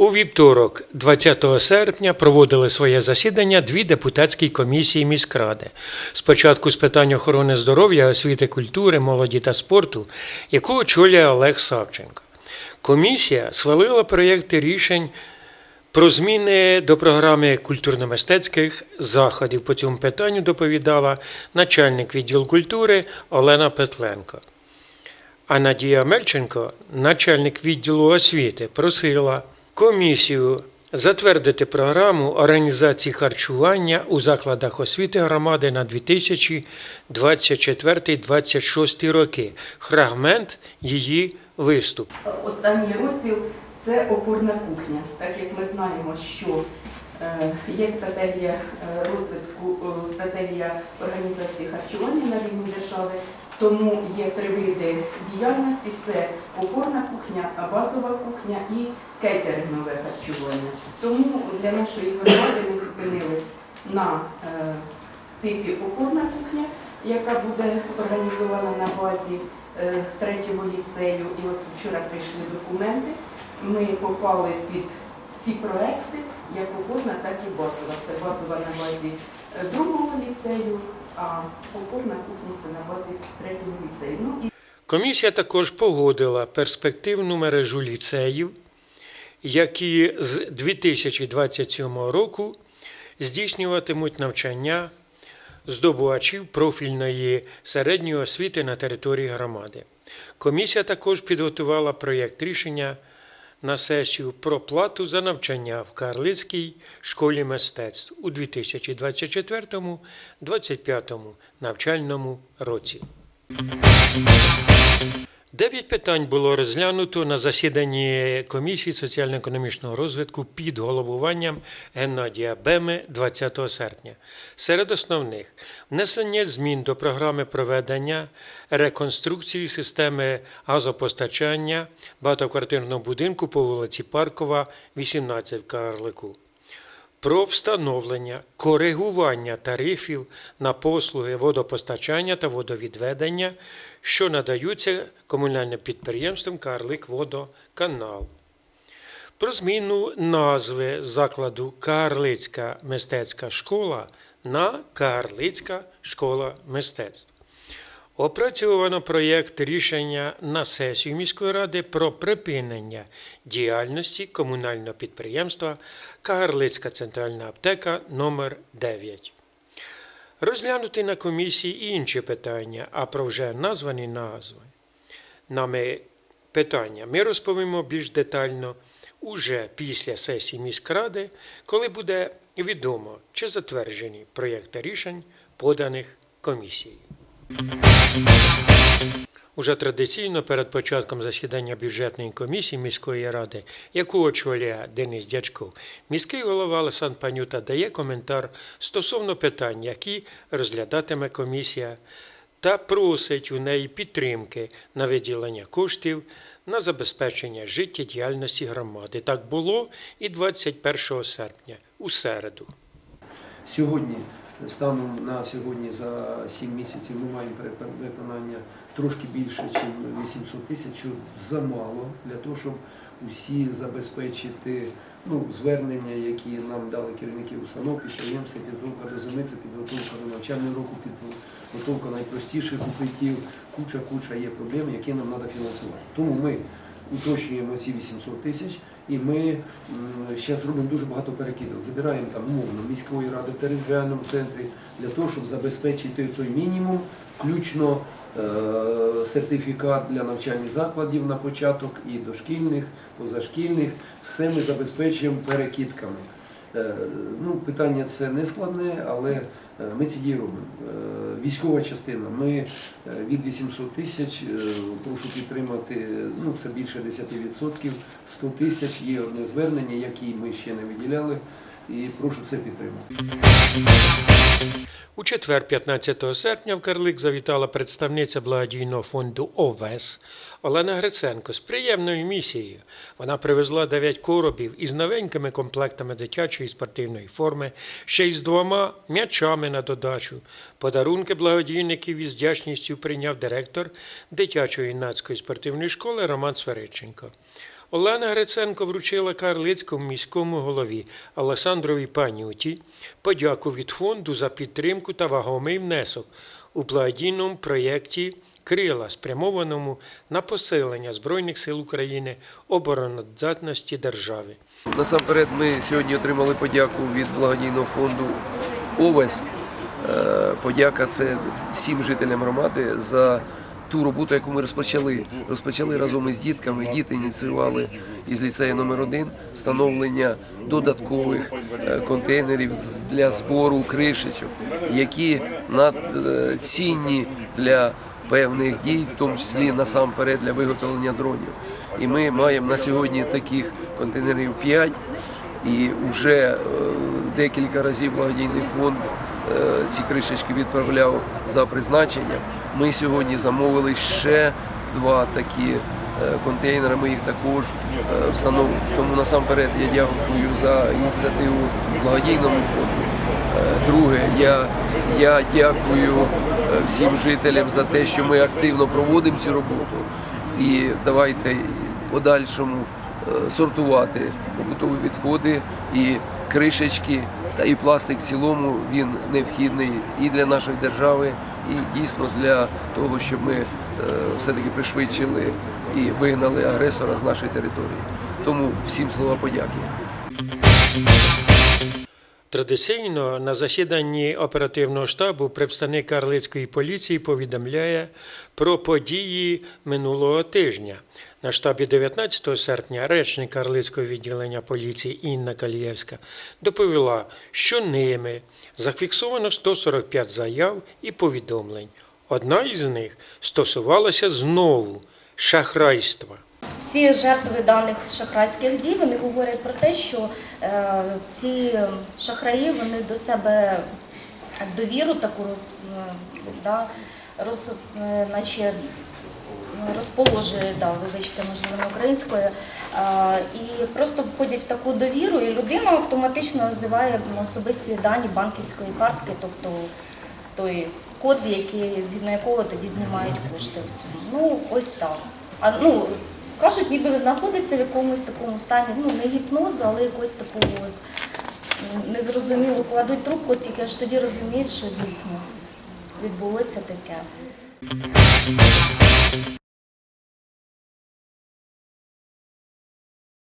У вівторок, 20 серпня, проводили своє засідання дві депутатські комісії міськради. Спочатку з питань охорони здоров'я, освіти, культури, молоді та спорту, яку очолює Олег Савченко. Комісія схвалила проєкти рішень про зміни до програми культурно-мистецьких заходів. По цьому питанню доповідала начальник відділу культури Олена Петленко. А Надія Мельченко, начальник відділу освіти, просила комісію затвердити програму організації харчування у закладах освіти громади на 2024-2026 роки. Фрагмент її виступу. Останній розділ це опорна кухня. Так як ми знаємо, що е, є стратегія е, розвитку, е, стратегія організації харчування на рівні держави. Тому є три види діяльності: це опорна кухня, базова кухня і кейтерингове харчування. Тому для нашої громади ми зупинились на е, типі опорна кухня, яка буде організована на базі е, третього ліцею. І ось вчора прийшли документи. Ми попали під ці проекти як опорна, так і базова. Це базова на базі е, другого ліцею, Ну Комісія також погодила перспективну мережу ліцеїв, які з 2027 року здійснюватимуть навчання здобувачів профільної середньої освіти на території громади. Комісія також підготувала проєкт рішення на сесію про плату за навчання в Карлицькій школі мистецтв у 2024-2025 навчальному році. Дев'ять питань було розглянуто на засіданні комісії соціально-економічного розвитку під головуванням Геннадія Беми 20 серпня. Серед основних внесення змін до програми проведення реконструкції системи газопостачання багатоквартирного будинку по вулиці Паркова, 18 в Карлику про встановлення коригування тарифів на послуги водопостачання та водовідведення, що надаються комунальним підприємствам Карлик Водоканал. Про зміну назви закладу Карлицька мистецька школа на Карлицька школа мистецтв. Опрацьовано проєкт рішення на сесію міської ради про припинення діяльності комунального підприємства Кагарлицька центральна аптека номер 9 Розглянути на комісії інші питання, а про вже названі назви. Нами питання ми розповімо більш детально уже після сесії міськради, коли буде відомо, чи затверджені проєкти рішень, поданих комісією. Уже традиційно перед початком засідання бюджетної комісії міської ради, яку очолює Денис Дячков, міський голова Олександр Панюта дає коментар стосовно питань, які розглядатиме комісія, та просить у неї підтримки на виділення коштів на забезпечення життєдіяльності громади. Так було і 21 серпня, у середу. Сьогодні, станом на сьогодні за 7 місяців ми маємо виконання трошки більше, ніж 800 тисяч, що замало для того, щоб усі забезпечити ну, звернення, які нам дали керівники установ, підприємств, це підготовка до зими, це підготовка до навчального року, підготовка найпростіших укриттів, куча-куча є проблем, які нам треба фінансувати. Тому ми уточнюємо ці 800 тисяч. І ми зараз робимо дуже багато перекидок. Забираємо там умовно міської ради в територіальному центрі для того, щоб забезпечити той мінімум, включно е, сертифікат для навчальних закладів на початок і дошкільних, позашкільних. Все ми забезпечуємо перекидками. Е, ну, питання це не складне, але е, ми ці дії робимо. Е, Військова частина. Ми від 800 тисяч прошу підтримати. Ну це більше 10%. 100 тисяч є одне звернення, яке ми ще не виділяли, і прошу це підтримати. У четвер, 15 серпня, в Карлик завітала представниця благодійного фонду ОВЕС Олена Гриценко з приємною місією. Вона привезла 9 коробів із новенькими комплектами дитячої спортивної форми, ще й з двома м'ячами на додачу. Подарунки благодійників із вдячністю прийняв директор дитячої юнацької спортивної школи Роман Свериченко. Олена Гриценко вручила Карлицькому міському голові Олександрові Панюті подяку від фонду за підтримку та вагомий внесок у благодійному проєкті Крила, спрямованому на посилення Збройних сил України обороноздатності держави. Насамперед, ми сьогодні отримали подяку від благодійного фонду Овес. Е, Подяка це всім жителям громади за ту роботу, яку ми розпочали. Розпочали разом із дітками. Діти ініціювали із ліцею номер 1 встановлення додаткових е, контейнерів для збору кришечок, які надцінні для певних дій, в тому числі насамперед для виготовлення дронів. І ми маємо на сьогодні таких контейнерів 5, і вже е, декілька разів благодійний фонд е, ці кришечки відправляв за призначенням. Ми сьогодні замовили ще два такі е, контейнери. Ми їх також е, встановимо. Тому насамперед я дякую за ініціативу благодійному фонду. Е, Друге, я, я дякую е, всім жителям за те, що ми активно проводимо цю роботу. І давайте подальшому е, сортувати побутові відходи і кришечки та і пластик в цілому він необхідний і для нашої держави, і дійсно для того, щоб ми е, все-таки пришвидшили і вигнали агресора з нашої території. Тому всім слова подяки. Традиційно на засіданні оперативного штабу представник Карлицької поліції повідомляє про події минулого тижня. На штабі 19 серпня речник Карлицького відділення поліції Інна Калієвська доповіла, що ними зафіксовано 145 заяв і повідомлень. Одна із них стосувалася знову шахрайства. Всі жертви даних шахрайських дій вони говорять про те, що е, ці шахраї вони до себе довіру таку роз, е, да, роз, е, наче розположує, да, вибачте, можливо, не українською, і просто входять в таку довіру, і людина автоматично називає особисті дані банківської картки, тобто той код, який, згідно якого тоді знімають кошти в цьому. Ну, ось так. А, ну, кажуть, ніби знаходиться в якомусь такому стані, ну, не гіпнозу, але якось такого от, незрозуміло кладуть трубку, тільки аж тоді розуміють, що дійсно відбулося таке.